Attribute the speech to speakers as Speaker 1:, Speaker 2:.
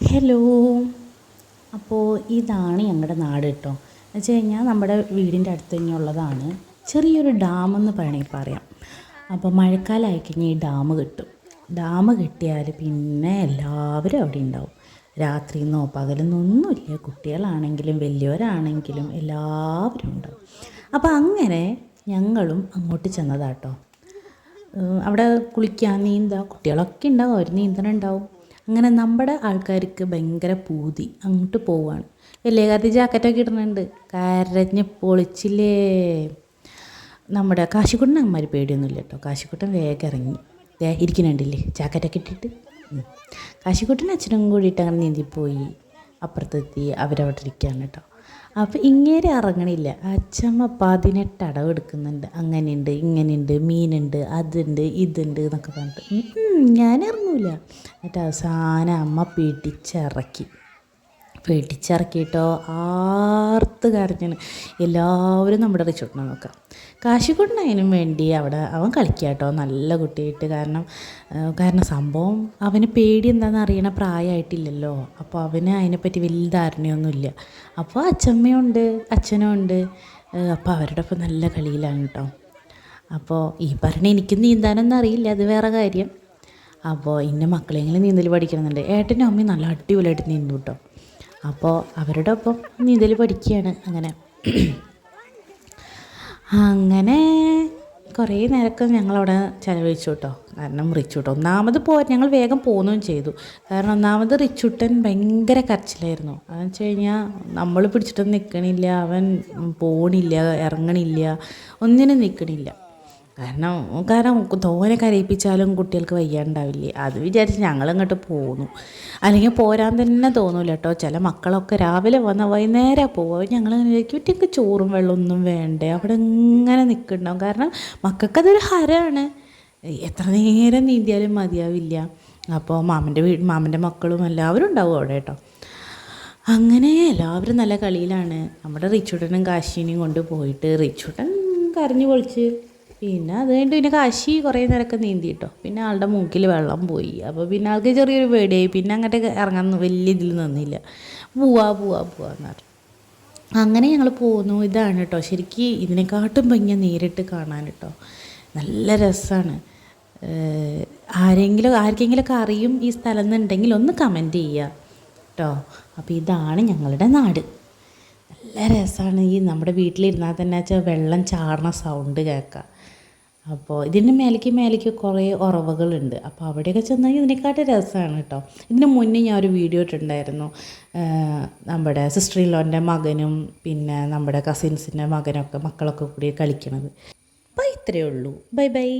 Speaker 1: Hello. അപ്പോൾ ഇതാണ് ഞങ്ങളുടെ നാട് കേട്ടോ എന്ന് വെച്ച് കഴിഞ്ഞാൽ നമ്മുടെ വീടിന്റെ അടുത്ത് തന്നെ ഉള്ളതാണ് ചെറിയൊരു ഡാം എന്ന് വേണമെങ്കിൽ പറയാം. അപ്പോൾ മഴക്കാലമായി കഴിഞ്ഞാൽ ഈ ഡാം കിട്ടും. ഡാം കിട്ടിയാൽ പിന്നെ എല്ലാവരും അവിടെ ഉണ്ടാവും രാത്രിയെന്നോ പകലെന്നോ ഒന്നുമില്ല. കുട്ടികളാണെങ്കിലും വലിയവരാണെങ്കിലും എല്ലാവരും ഉണ്ടാവും. അപ്പോൾ അങ്ങനെ ഞങ്ങളും അങ്ങോട്ട് ചെന്നതാട്ടോ അവിടെ കുളിക്കാൻ നീന്താ? കുട്ടികളൊക്കെ ഉണ്ടാവും അവർ നീന്തണുണ്ടാവും അങ്ങനെ നമ്മുടെ ആൾക്കാർക്ക് ഭയങ്കര പൂതി. അങ്ങോട്ട് പോവാണ്. വലിയ കാലത്ത് ജാക്കറ്റൊക്കെ ഇടുന്നുണ്ട്. കരഞ്ഞ് പൊളിച്ചില്ലേ. നമ്മുടെ കാശിക്കുട്ടൻ അമ്മമാർ പേടിയൊന്നുമില്ല കേട്ടോ. കാശിക്കുട്ടൻ വേഗം ഇറങ്ങി. ഇരിക്കുന്നുണ്ടില്ലേ ജാക്കറ്റൊക്കെ ഇട്ടിട്ട്. കാശിക്കുട്ടൻ അച്ഛനും കൂടിയിട്ട് അങ്ങനെ നീന്തിപ്പോയി. അപ്പുറത്തെത്തി അവരവിടെ ഇരിക്കുകയാണ് കേട്ടോ. അപ്പോൾ ഇങ്ങേരെ ഇറങ്ങണില്ല. അച്ഛമ്മ പതിനെട്ട് അടവ് എടുക്കുന്നുണ്ട്. അങ്ങനെയുണ്ട് ഇങ്ങനെയുണ്ട് മീനുണ്ട് അതുണ്ട് ഇതുണ്ട് എന്നൊക്കെ പറഞ്ഞിട്ട്. ഞാൻ ഇറങ്ങൂല. എന്നിട്ട് അവസാനം അമ്മ പിടിച്ചിറക്കി. പിടിച്ചിറക്കിയിട്ടോ ആർത്ത് കരഞ്ഞു എല്ലാവരും നമ്മുടെ റിച്ചോട്ടിനെ നോക്കാം കാശിക്കുട്ടൻ വേണ്ടി അവിടെ അവൻ കളിക്കുക കേട്ടോ നല്ല കുട്ടിയായിട്ട്. കാരണം കാരണം സംഭവം അവന് പേടി എന്താണെന്ന് അറിയണ പ്രായമായിട്ടില്ലല്ലോ. അപ്പോൾ അവന് അതിനെപ്പറ്റി വലിയ ധാരണയൊന്നുമില്ല. അപ്പോൾ അച്ഛമ്മയുണ്ട് അച്ഛനും ഉണ്ട്. അപ്പോൾ അവരുടെ ഒപ്പം നല്ല കളിയിലാണ് കേട്ടോ അപ്പോൾ ഈ പറഞ്ഞ എനിക്ക് നീന്താനൊന്നും അറിയില്ല അത് വേറെ കാര്യം. അപ്പോൾ ഇന്ന മക്കളെങ്കിലും നീന്തൽ പഠിക്കണമെന്നുണ്ട്. ഏട്ടനും അമ്മയും നല്ല അടിപൊളിയായിട്ട് നീന്തും കേട്ടോ അപ്പോൾ അവരുടെ ഒപ്പം നീന്തൽ പഠിക്കുകയാണ് അങ്ങനെ. അങ്ങനെ കുറേ നേരമൊക്കെ ഞങ്ങളവിടെ ചിലവഴിച്ചു കേട്ടോ കാരണം റിച്ചുട്ടൻ ഒന്നാമത് പോ ഞങ്ങൾ വേഗം പോവുകയും ചെയ്തു. കാരണം ഒന്നാമത് റിച്ചുട്ടൻ ഭയങ്കര കരച്ചിലായിരുന്നു. അതെന്ന് വെച്ച് കഴിഞ്ഞാൽ നമ്മൾ പിടിച്ചിട്ടൊന്നും നിൽക്കണില്ല അവൻ പോണില്ല ഇറങ്ങണില്ല. ഒന്നിനും നിൽക്കണില്ല കാരണം കാരണം തോനെ കരയിപ്പിച്ചാലും കുട്ടികൾക്ക് വയ്യാണ്ടാവില്ലേ? അത് വിചാരിച്ച് ഞങ്ങളങ്ങോട്ട് പോന്നു. അല്ലെങ്കിൽ പോരാൻ തന്നെ തോന്നൂല കേട്ടോ ചില മക്കളൊക്കെ രാവിലെ വന്ന വൈകുന്നേരം പോവുക. ഞങ്ങൾ വിചാരിക്കും ഒറ്റയ്ക്ക് ചോറും വെള്ളമൊന്നും വേണ്ടേ? അവിടെ ഇങ്ങനെ നിൽക്കുന്നുണ്ടാവും കാരണം മക്കൾക്കതൊരു ഹരമാണ് എത്ര നേരം നീന്തിയാലും മതിയാവില്ല. അപ്പോൾ മാമന്റെ വീട് മാമന്റെ മക്കളും എല്ലാവരും ഉണ്ടാവും അവിടെ കേട്ടോ അങ്ങനെ എല്ലാവരും നല്ല കളിയിലാണ്. നമ്മുടെ റിച്ചുട്ടനും കാശിനെയും കൊണ്ട് പോയിട്ട് റിച്ചുട്ടൻ കരഞ്ഞു പൊളിച്ച്. പിന്നെ അത് കഴിഞ്ഞിട്ട് പിന്നെ കാശി കുറേ നേരമൊക്കെ നീന്തി കേട്ടോ പിന്നെ ആളുടെ മൂക്കിൽ വെള്ളം പോയി. അപ്പോൾ പിന്നെ ആൾക്ക് ചെറിയൊരു പേടിയായി. പിന്നെ അങ്ങോട്ട് ഇറങ്ങാൻ വലിയ ഇതിൽ നിന്നില്ല. പോവാ പോവാ പോവാന്ന് പറഞ്ഞു. അങ്ങനെ ഞങ്ങൾ പോന്നു. ഇതാണ് കേട്ടോ ശരിക്കും ഇതിനെക്കാട്ടും ഭംഗി നേരിട്ട് കാണാൻ കേട്ടോ നല്ല രസമാണ് ആരെങ്കിലും ആർക്കെങ്കിലുമൊക്കെ അറിയും ഈ സ്ഥലം എന്നുണ്ടെങ്കിൽ ഒന്ന് കമന്റ് ചെയ്യുക കേട്ടോ അപ്പോൾ ഇതാണ് ഞങ്ങളുടെ നാട്. നല്ല രസമാണ് ഈ നമ്മുടെ വീട്ടിലിരുന്നാൽ തന്നെ വെച്ചാൽ വെള്ളം ചാടണ സൗണ്ട് കേൾക്കാം അപ്പോൾ ഇതിന്റെ മേലേക്ക് മേലേക്ക് കുറേ ഉറവകളുണ്ട്. അപ്പോൾ അവിടെയൊക്കെ ചെന്നാൽ ഇതിനെക്കാട്ടും രസമാണ് കേട്ടോ ഇതിന് മുന്നേ ഞാൻ ഒരു വീഡിയോ ഇട്ടിട്ടുണ്ടായിരുന്നു. നമ്മുടെ സിസ്റ്റർ ഇല്ലോന്റെ മകനും പിന്നെ നമ്മുടെ കസിൻസിന്റെ മകനൊക്കെ മക്കളൊക്കെ കൂടി കളിക്കണത്. അപ്പോൾ ഇത്രയേ ഉള്ളൂ. Bye bye